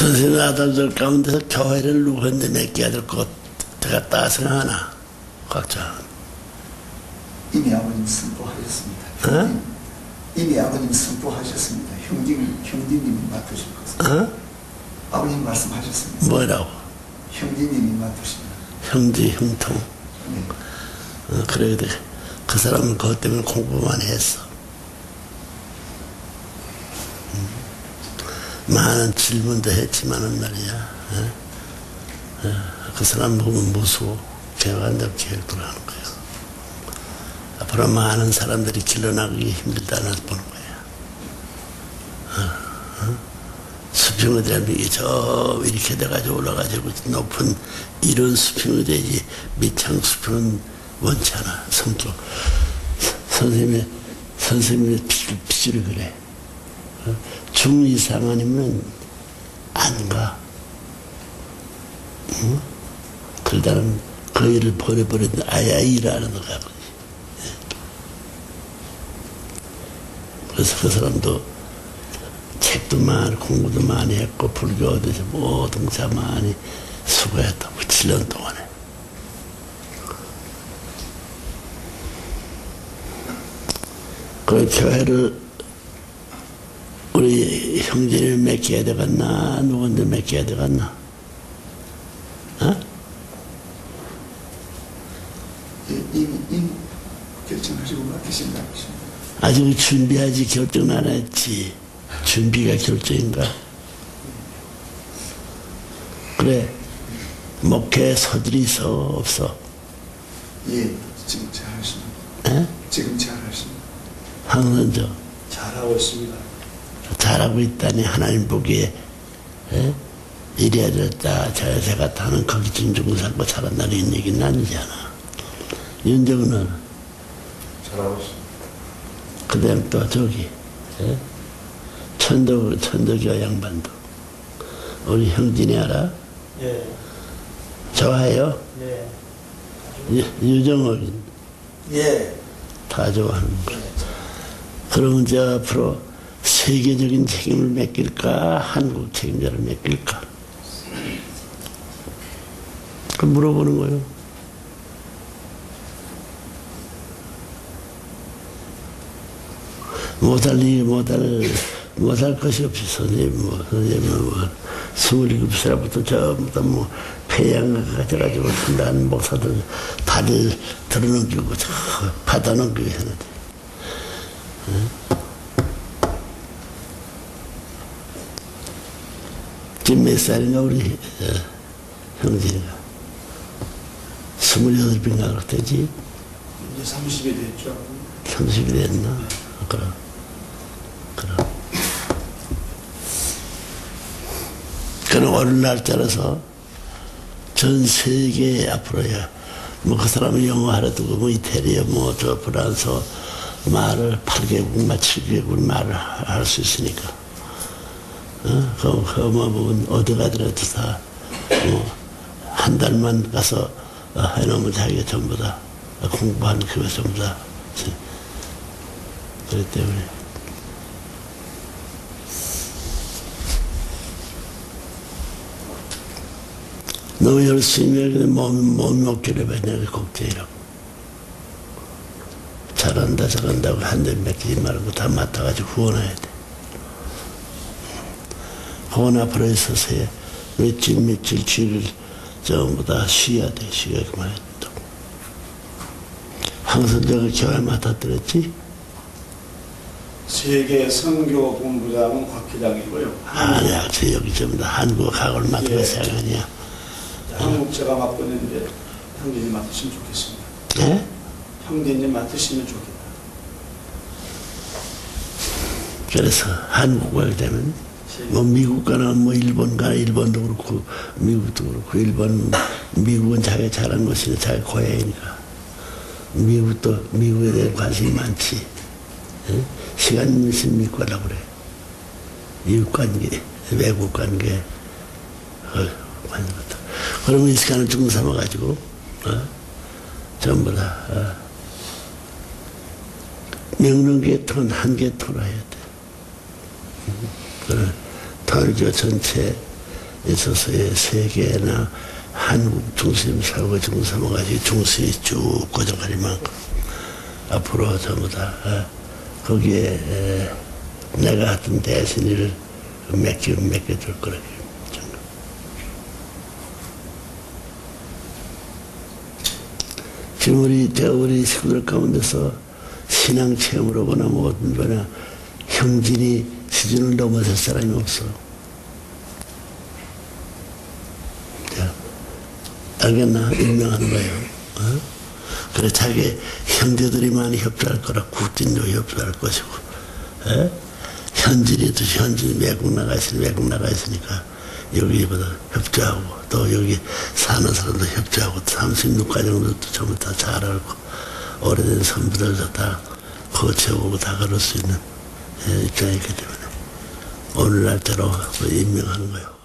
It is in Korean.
선생님 아들들 가운데서 교회를 누구한테 맡겨야 될 것 같다 생각하나? 각자. 이미 아버님 선포하셨습니다. 어? 이미 아버님 선포하셨습니다. 형님, 형님님이 맡으실 것을. 어? 아버님 말씀하셨습니다. 뭐라고? 형님님이 맡으십니다. 형제, 형통. 네. 어, 그래, 그래. 그 사람은 그것 때문에 공부만 했어. 많은 질문도 했지만은 말이야. 어? 어, 그 사람 보면 무서워. 개간적 계획도 하는 거야. 앞으로 많은 사람들이 길러나가기 힘들다는 보는 거야. 어, 어? 수평의대라는 게저 이렇게 돼가지고 올라가지고 높은 이런 수평의대지 밑창 수평은 원치 않아 성격 선생님의 선생님의 피- 피줄이 그래 어? 중 이상 아니면 안 가. 응? 그러다는 그 일을 버려버리는 아야 일하는 거 가버리. 그래서 그 사람도 책도 많이 공부도 많이 했고 대해서 모든 사 많이 수고했다고 7년 동안에 그 교회를 우리 형제를 맺게 되겠나 누군데 맺게 되겠나 어? 예, 이미, 이미 결정하시고. 하십니다. 아직 준비하지 결정 안 했지 준비가 결정인가 그래 목회 서들이 있어 없어 예, 지금 잘하십니다. 에? 지금 잘하십니다. 항상 저 잘하고 있습니다. 잘하고 있다니 하나님 보기에 에? 이래야 됐다 저야 제가 다는 거기 진중을 살고 살았다는 얘기는 아니잖아 윤정은 잘하고 있습니다. 그 다음 또 저기 에? 천도 천도교 양반도 우리 형진이 알아? 예, 좋아해요? 예, 유- 유정옥 예. 다 좋아하는 거야 그러면 저 앞으로 세계적인 책임을 맡길까? 한국 책임자를 맡길까? 그 물어보는 거예요. 못할 일 못할 못할 것이 없이 선생님 뭐 선생님은 뭐 스물일곱 살부터 전부 다 뭐 폐양 가져가지고 한다는 목사들 다들 들어넘기고 저 받아 넘기고 했는데 지금 몇 살인가 우리? 어, 형제가. 스물여덟 인가 그렇대지? 이제 30이 됐죠. 30이 됐나? 그럼. 그럼. 그는 어느 날짜라서 전 세계 앞으로야. 뭐 그 사람은 영어 뭐 이태리야 뭐저 프랑스 말을 8개국 말 7개국 말을 할 수 있으니까 어? 보면 어디 가더라도 다 뭐 한 달만 가서 어, 해놓으면 자기가 전부 다 공부하는 그거 전부 다 그렇기 때문에 너무 열심히 해. 근데 몸이, 없기를 내가 걱정이라고. 잘한다, 잘한다고 한 대 맡기지 말고 다 맡아가지고 후원해야 돼. 후원 앞으로 있어서야 며칠, 며칠, 주일 전부 다 쉬어야 돼. 쉬어야 그만해. 또. 항상 저가 교회 맡았더랬지? 세계 선교 본부장은 곽 회장이고요. 아니야, 저 여기 전부 다 한국 학을 맡고 예. 생각이야. 한국 제가 맡고 있는데 형제님 맡으시면 좋겠습니다. 예? 형제님 맡으시면 좋겠다. 그래서 한국 가게 되면 뭐 미국 가나 뭐 일본 가나 일본도 그렇고 미국도 그렇고 일본 미국은 자기가 잘한 것이니까 자기 고향이니까 미국도 미국에 대해 관심이 많지 예? 시간 있으면 미국 가려고 그래 미국 관계 외국 관계 어, 관심 같다 그러면 이 시간을 좀 삼아가지고 어? 전부 다 어? 명령계통은 한 계통으로 해야 돼. 그래, 통일교 전체 있어서의 세계나 한국 중심 사고 중심어가지고 중심이 쭉 고정할 만큼 앞으로 전부 다 어, 거기에 에, 내가 하던 대신을 맡겨 맡겨줄 거라고 생각. 지금 우리 저 우리 식구들 가운데서 신앙 체험으로 보나 뭐든 보나 형진이 수준을 넘어설 사람이 없어. 알겠나? 임명하는 거예요. 어? 그래 자기 형제들이 많이 협조할 거라 국진도 협조할 것이고 에? 현진이도 현진 외국 나가 있으니 외국 나가 있으니까 여기보다 협조하고 또 여기 사는 사람도 협조하고 36가정도 전부 다 잘 알고 오래된 선부들도 다 거쳐보고 다 그럴 수 있는 예, 입장이기 때문에 오늘날대로 임명하는 거예요.